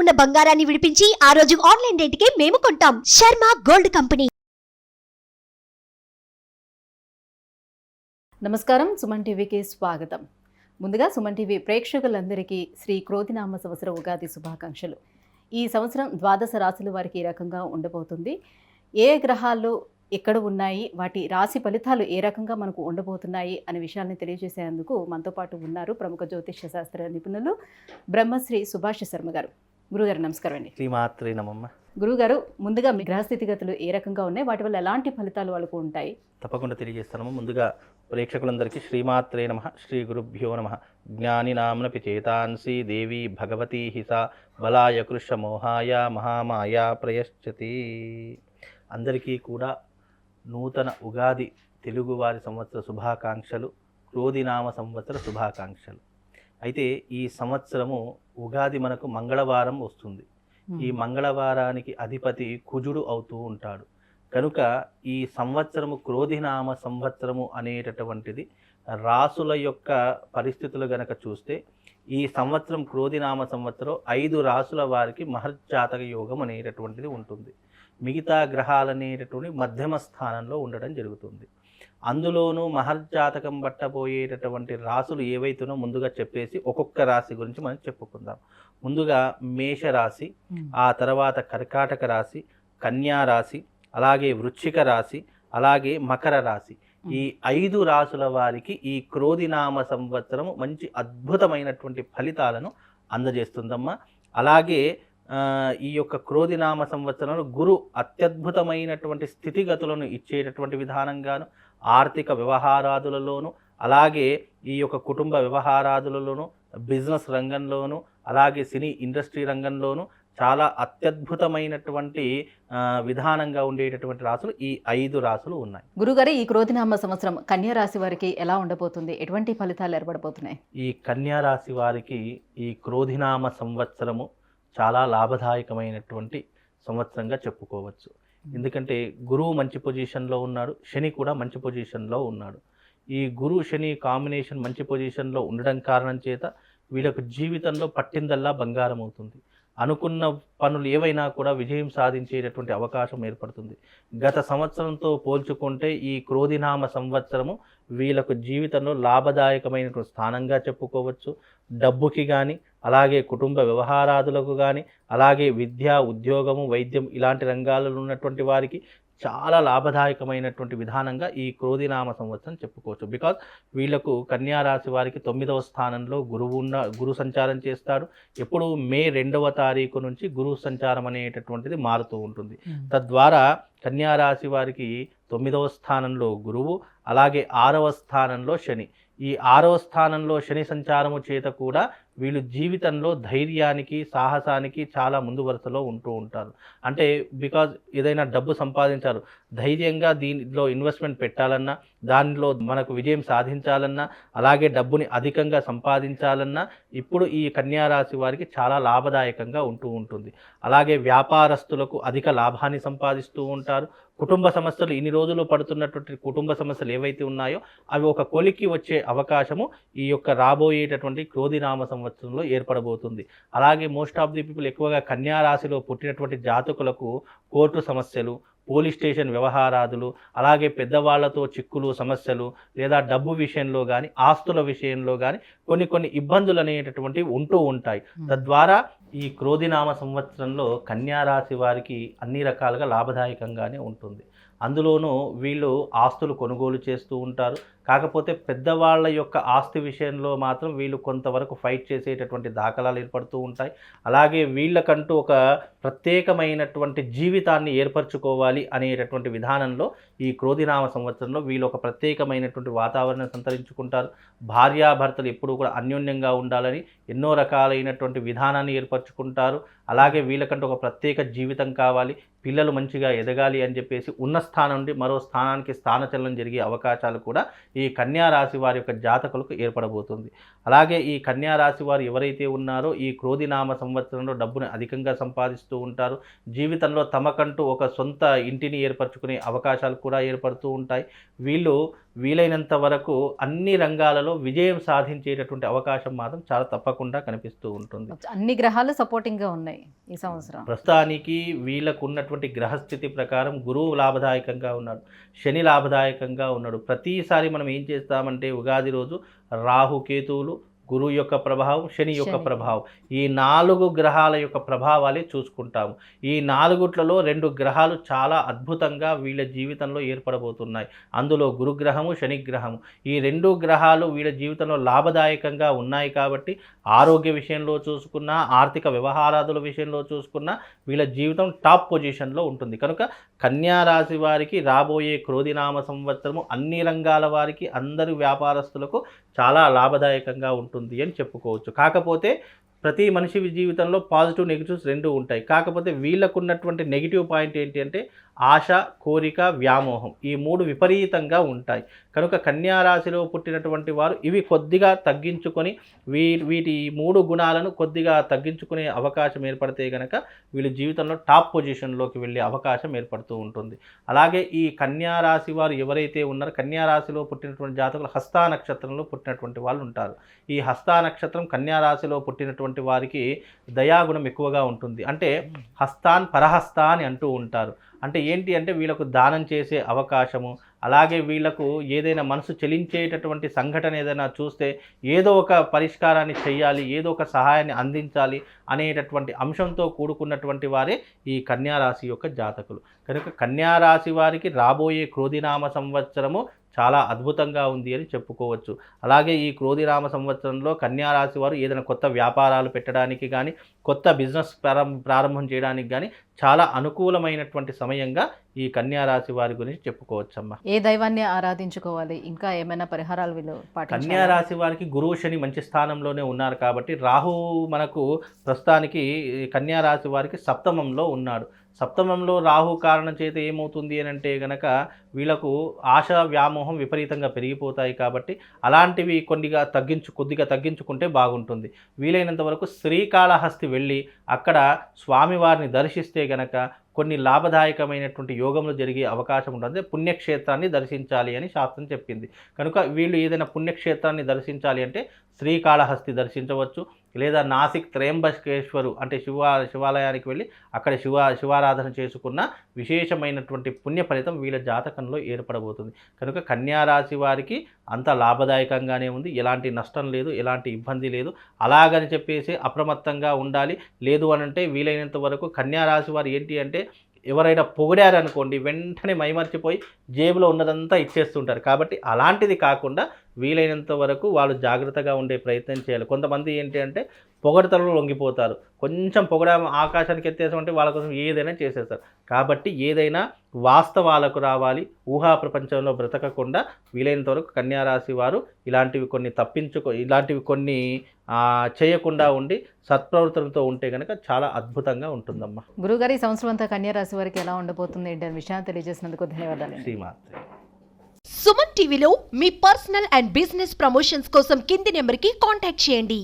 ఉన్న బంగారాన్ని విడిపించి ఆ రోజు ఆన్లైన్ రేటుకే మేము కొంటాం. Sharma gold company. నమస్కారం సుమన్ టీవీకి స్వాగతం. ముందుగా సుమన్ టీవీ ప్రేక్షకులందరికీ శ్రీ క్రోధినామ సంవత్సర ఉగాది శుభాకాంక్షలు. ఈ సంవత్సరం ద్వాదశ రాశుల వారికి ఈ రకంగా ఉండబోతుంది. ఏ గ్రహాలు ఎక్కడ ఉన్నాయి వాటి రాశి ఫలితాలు ఏ రకంగా మనకు ఉండబోతున్నాయి అనే విషయాన్ని తెలియజేసేందుకు మనతో పాటు ఉన్నారు ప్రముఖ జ్యోతిష్య శాస్త్ర నిపుణులు బ్రహ్మశ్రీ సుభాష్ శర్మ గారు. గురుగారు నమస్కారం అండి. శ్రీమాత్రే నమమ్మ గురుగారు ముందుగా మీ గ్రహస్థితిగతులు ఏ రకంగా ఉన్నాయి? వాటి వల్ల ఎలాంటి ఫలితాలు వాళ్ళకు ఉంటాయి? తప్పకుండా తెలియజేస్తాము ముందుగా ప్రేక్షకులందరికీ శ్రీమాత్రే నమ శ్రీ గురుభ్యో నమ. జ్ఞానినామ్నపి చేతాంసి దేవి భగవతి హిస బలాయ కృష మోహాయ మహామాయ ప్రయశ్చతి. అందరికీ కూడా నూతన ఉగాది తెలుగువారి సంవత్సర శుభాకాంక్షలు క్రోధినామ సంవత్సర శుభాకాంక్షలు. అయితే ఈ సంవత్సరము ఉగాది మనకు మంగళవారం వస్తుంది. ఈ మంగళవారానికి అధిపతి కుజుడు అవుతూ ఉంటాడు. కనుక ఈ సంవత్సరము క్రోధినామ సంవత్సరము అనేటటువంటిది రాసుల యొక్క పరిస్థితులు గనక చూస్తే ఈ సంవత్సరం క్రోధినామ సంవత్సరం ఐదు రాసుల వారికి మహర్జాతక యోగం అనేటటువంటిది ఉంటుంది. మిగతా గ్రహాలు అనేటటువంటి మధ్యమ స్థానంలో ఉండడం జరుగుతుంది. అందులోనూ మహర్జాతకం పట్టబోయేటటువంటి రాసులు ఏవైతునో ముందుగా చెప్పేసి ఒక్కొక్క రాశి గురించి మనం చెప్పుకుందాం. ముందుగా మేషరాశి ఆ తర్వాత కర్కాటక రాశి కన్యా రాశి అలాగే వృశ్చిక రాశి అలాగే మకర రాశి. ఈ ఐదు రాసుల వారికి ఈ క్రోధినామ సంవత్సరం మంచి అద్భుతమైనటువంటి ఫలితాలను అందజేస్తుందమ్మా. అలాగే ఈ యొక్క క్రోధినామ సంవత్సరంలో గురు అత్యద్భుతమైనటువంటి స్థితిగతులను ఇచ్చేటటువంటి విధానంగాను ఆర్థిక వ్యవహారాదులలోను అలాగే ఈ యొక్క కుటుంబ వ్యవహారాదులలోను బిజినెస్ రంగంలోను అలాగే సినీ ఇండస్ట్రీ రంగంలోను చాలా అత్యద్భుతమైనటువంటి విధానంగా ఉండేటటువంటి రాసులు ఈ ఐదు రాసులు ఉన్నాయి. గురుగారు ఈ క్రోధినామ సంవత్సరం కన్యా రాశి వారికి ఎలా ఉండబోతుంది? ఎటువంటి ఫలితాలు ఏర్పడబోతున్నాయి? ఈ కన్యా రాశి వారికి ఈ క్రోధినామ సంవత్సరము చాలా లాభదాయకమైనటువంటి సంవత్సరంగా చెప్పుకోవచ్చు. ఎందుకంటే గురువు మంచి పొజిషన్లో ఉన్నాడు శని కూడా మంచి పొజిషన్లో ఉన్నాడు. ఈ గురు శని కాంబినేషన్ మంచి పొజిషన్లో ఉండడం కారణం చేత వీళ్ళకు జీవితంలో పట్టిందల్లా బంగారం అవుతుంది. అనుకున్న పనులు ఏవైనా కూడా విజయం సాధించేటటువంటి అవకాశం ఏర్పడుతుంది. గత సంవత్సరంతో పోల్చుకుంటే ఈ క్రోధినామ సంవత్సరము వీళ్ళకు జీవితంలో లాభదాయకమైనటువంటి స్థానంగా చెప్పుకోవచ్చు. డబ్బుకి కానీ అలాగే కుటుంబ వ్యవహారాదులకు కానీ అలాగే విద్య ఉద్యోగము వైద్యం ఇలాంటి రంగాలలో ఉన్నటువంటి వారికి చాలా లాభదాయకమైనటువంటి విధానంగా ఈ క్రోధినామ సంవత్సరం చెప్పుకోవచ్చు. బికాజ్ వీళ్ళకు కన్యా రాశి వారికి తొమ్మిదవ స్థానంలో గురువు ఉన్న గురు సంచారం చేస్తాడు. ఎప్పుడు మే రెండవ తారీఖు నుంచి గురు సంచారం అనేటటువంటిది మారుతూ ఉంటుంది. తద్వారా కన్యా రాశి వారికి తొమ్మిదవ స్థానంలో గురువు అలాగే ఆరవ స్థానంలో శని. ఈ ఆరవ స్థానంలో శని సంచారము చేత కూడా వీళ్ళు జీవితంలో ధైర్యానికి సాహసానికి చాలా ముందు వరుసలో ఉంటూ ఉంటారు. అంటే బికాజ్ ఏదైనా డబ్బు సంపాదించారు ధైర్యంగా దీనిలో ఇన్వెస్ట్మెంట్ పెట్టాలన్నా దానిలో మనకు విజయం సాధించాలన్నా అలాగే డబ్బుని అధికంగా సంపాదించాలన్నా ఇప్పుడు ఈ కన్యారాశి వారికి చాలా లాభదాయకంగా ఉంటూ ఉంటుంది. అలాగే వ్యాపారస్తులకు అధిక లాభాన్ని సంపాదిస్తూ ఉంటారు. కుటుంబ సమస్యలు ఇన్ని రోజులు పడుతున్నటువంటి కుటుంబ సమస్యలు ఏవైతే ఉన్నాయో అవి ఒక కొలికి వచ్చే అవకాశము ఈ యొక్క రాబోయేటటువంటి క్రోధినామ సంవత్సరంలో ఏర్పడబోతుంది. అలాగే మోస్ట్ ఆఫ్ ది పీపుల్ ఎక్కువగా కన్యా రాశిలో పుట్టినటువంటి జాతకులకు కోర్టు సమస్యలు పోలీస్ స్టేషన్ వ్యవహారాదులు అలాగే పెద్దవాళ్ళతో చిక్కులు సమస్యలు లేదా డబ్బు విషయంలో కానీ ఆస్తుల విషయంలో కానీ కొన్ని కొన్ని ఇబ్బందులు అనేటటువంటివి ఉంటూ ఉంటాయి. తద్వారా ఈ క్రోధినామ సంవత్సరంలో కన్యా రాశి వారికి అన్ని రకాలుగా లాభదాయకంగానే ఉంటుంది. అందులోనూ వీళ్ళు ఆస్తులు కొనుగోలు చేస్తూ ఉంటారు. కాకపోతే పెద్దవాళ్ళ యొక్క ఆస్తి విషయంలో మాత్రం వీళ్ళు కొంతవరకు ఫైట్ చేసేటటువంటి దాఖలాలు ఏర్పడుతూ ఉంటాయి. అలాగే వీళ్ళకంటూ ఒక ప్రత్యేకమైనటువంటి జీవితాన్ని ఏర్పరచుకోవాలి అనేటటువంటి విధానంలో ఈ క్రోధినామ సంవత్సరంలో వీళ్ళు ఒక ప్రత్యేకమైనటువంటి వాతావరణం సంతరించుకుంటారు. భార్యాభర్తలు ఎప్పుడూ కూడా అన్యోన్యంగా ఉండాలని ఎన్నో రకాలైనటువంటి విధానాన్ని ఏర్పరచుకుంటారు. అలాగే వీళ్ళకంటూ ఒక ప్రత్యేక జీవితం కావాలి. పిల్లలు మంచిగా ఎదగాలి అని చెప్పేసి ఉన్న స్థానం నుండి మరో స్థానానికి స్థానచలనం జరిగే అవకాశాలు కూడా ఈ కన్యా రాశి వారి యొక్క జాతకులకు ఏర్పడబోతుంది. అలాగే ఈ కన్యా రాశి వారు ఎవరైతే ఉన్నారో ఈ క్రోధినామ సంవత్సరంలో డబ్బును అధికంగా సంపాదిస్తూ ఉంటారు. జీవితంలో తమకంటూ ఒక సొంత ఇంటిని ఏర్పరచుకునే అవకాశాలు కూడా ఏర్పడుతూ ఉంటాయి. వీళ్ళు వీలైనంత వరకు అన్ని రంగాలలో విజయం సాధించేటటువంటి అవకాశం మాత్రం చాలా తప్పకుండా కనిపిస్తూ ఉంటుంది. అన్ని గ్రహాలు సపోర్టింగ్గా ఉన్నాయి ఈ సంవత్సరం. ప్రస్తుతానికి వీళ్ళకు ఉన్నటువంటి గ్రహస్థితి ప్రకారం గురువు లాభదాయకంగా ఉన్నాడు శని లాభదాయకంగా ఉన్నాడు. ప్రతిసారి మనం ఏం చేస్తామంటే ఉగాది రోజు రాహు కేతువులు గురువు యొక్క ప్రభావం శని యొక్క. ప్రభావం. ఈ నాలుగు గ్రహాల యొక్క ప్రభావాలే చూసుకుంటాము. ఈ నాలుగుట్లలో రెండు గ్రహాలు చాలా అద్భుతంగా వీళ్ళ జీవితంలో ఏర్పడబోతున్నాయి. అందులో గురుగ్రహము శని గ్రహము ఈ రెండు గ్రహాలు వీళ్ళ జీవితంలో లాభదాయకంగా ఉన్నాయి కాబట్టి ఆరోగ్య విషయంలో చూసుకున్నా ఆర్థిక వ్యవహారాదుల విషయంలో చూసుకున్నా వీళ్ళ జీవితం టాప్ పొజిషన్లో ఉంటుంది. కనుక కన్యా రాశి వారికి రాబోయే క్రోధినామ సంవత్సరము అన్ని రంగాల వారికి అందరి వ్యాపారస్తులకు చాలా లాభదాయకంగా ఉంటుంది. ఉంటుంది అని చెప్పుకోవచ్చు. కాకపోతే ప్రతి మనిషి జీవితంలో పాజిటివ్ నెగిటివ్స్ రెండు ఉంటాయి. కాకపోతే వీళ్ళకున్నటువంటి నెగిటివ్ పాయింట్ ఏంటి అంటే ఆశ కోరిక వ్యామోహం ఈ మూడు విపరీతంగా ఉంటాయి. కనుక కన్యారాశిలో పుట్టినటువంటి వారు ఇవి కొద్దిగా తగ్గించుకొని వీ వీటి మూడు గుణాలను కొద్దిగా తగ్గించుకునే అవకాశం ఏర్పడితే కనుక వీళ్ళ జీవితంలో టాప్ పొజిషన్లోకి వెళ్ళే అవకాశం ఏర్పడుతూ ఉంటుంది. అలాగే ఈ కన్యారాశి వారు ఎవరైతే ఉన్నారో కన్యా రాశిలో పుట్టినటువంటి జాతకులు హస్తా నక్షత్రంలో పుట్టినటువంటి వాళ్ళు ఉంటారు. ఈ హస్తా నక్షత్రం కన్యారాశిలో పుట్టినటువంటి వారికి దయాగుణం ఎక్కువగా ఉంటుంది. అంటే హస్తాన్ పరహస్తా అని అంటూ ఉంటారు. అంటే ఏంటి అంటే వీళ్ళకు దానం చేసే అవకాశము అలాగే వీళ్ళకు ఏదైనా మనసు చెలించేటటువంటి సంఘటన ఏదైనా చూస్తే ఏదో ఒక పరిష్కారాన్ని చేయాలి ఏదో ఒక సహాయాన్ని అందించాలి అనేటటువంటి అంశంతో కూడుకున్నటువంటి వారే ఈ కన్యారాశి యొక్క జాతకులు. కనుక కన్యారాశి వారికి రాబోయే క్రోధినామ సంవత్సరము చాలా అద్భుతంగా ఉంది అని చెప్పుకోవచ్చు. అలాగే ఈ క్రోధిరామ సంవత్సరంలో కన్యా రాశి వారు ఏదైనా కొత్త వ్యాపారాలు పెట్టడానికి కానీ కొత్త బిజినెస్ ప్రారంభ ప్రారంభం చేయడానికి కానీ చాలా అనుకూలమైనటువంటి సమయంగా ఈ కన్యా రాశి వారి గురించి చెప్పుకోవచ్చమ్మా. ఏ దైవాన్ని ఆరాధించుకోవాలి? ఇంకా ఏమైనా పరిహారాలు వీళ్ళు కన్యా పాటించాలి రాశి వారికి గురువు శని మంచి స్థానంలోనే ఉన్నారు కాబట్టి రాహు మనకు ప్రస్తుతానికి కన్యా రాశి వారికి సప్తమంలో ఉన్నాడు. సప్తమంలో రాహు కారణం చేత ఏమవుతుంది అని అంటే గనక వీళ్ళకు ఆశ వ్యామోహం విపరీతంగా పెరిగిపోతాయి కాబట్టి అలాంటివి కొద్దిగా తగ్గించు కొద్దిగా తగ్గించుకుంటే బాగుంటుంది. వీలైనంత వరకు శ్రీకాళహస్తి వెళ్ళి అక్కడ స్వామివారిని దర్శిస్తే గనక కొన్ని లాభదాయకమైనటువంటి యోగములు జరిగే అవకాశం ఉంటుంది. పుణ్యక్షేత్రాన్ని దర్శించాలి అని శాస్త్రం చెప్పింది. కనుక వీళ్ళు ఏదైనా పుణ్యక్షేత్రాన్ని దర్శించాలి అంటే శ్రీకాళహస్తి దర్శించవచ్చు. లేదా నాసిక్ త్రయంబకేశ్వరు అంటే శివ శివాలయానికి వెళ్ళి అక్కడ శివ శివారాధన చేసుకున్న విశేషమైనటువంటి పుణ్య ఫలితం వీళ్ళ జాతకంలో ఏర్పడబోతుంది. కనుక కన్యారాశి వారికి అంత లాభదాయకంగానే ఉంది. ఎలాంటి నష్టం లేదు ఎలాంటి ఇబ్బంది లేదు. అలాగని చెప్పేసి అప్రమత్తంగా ఉండాలి. లేదు అనంటే వీలైనంత వరకు కన్యారాశి వారు ఏంటి అంటే ఎవరైనా పొగిడారనుకోండి వెంటనే మైమర్చిపోయి జేబులో ఉన్నదంతా ఇచ్చేస్తుంటారు. కాబట్టి అలాంటిది కాకుండా వీలైనంత వరకు వాళ్ళు జాగ్రత్తగా ఉండే ప్రయత్నం చేయాలి. కొంతమంది ఏంటి అంటే పొగడతలలో లొంగిపోతారు. కొంచెం పొగడ ఆకాశానికి ఎత్తేసామంటే వాళ్ళ కోసం ఏదైనా చేసేస్తారు. కాబట్టి ఏదైనా వాస్తవాలకు రావాలి. ఊహా ప్రపంచంలో బ్రతకకుండా వీలైనంత వరకు కన్యారాశి వారు ఇలాంటివి కొన్ని తప్పించుకో ఇలాంటివి కొన్ని ఆ, చేయకుండా ఉండి సత్ప్రవర్తనతో ఉంటే కనుక చాలా అద్భుతంగా ఉంటుందమ్మా. గురుగారు సంవత్సరం అంతా కన్యా రాశి వారికి ఎలా ఉండబోతుంది ఏంటి అనే విషయాన్ని తెలియజేసినందుకు ధన్యవాదాలు శ్రీమాత్రే. సుమన్ టీవీలో మీ పర్సనల్ అండ్ బిజినెస్ ప్రమోషన్స్ కోసం కింది నెంబర్కి కాంటాక్ట్ చేయండి.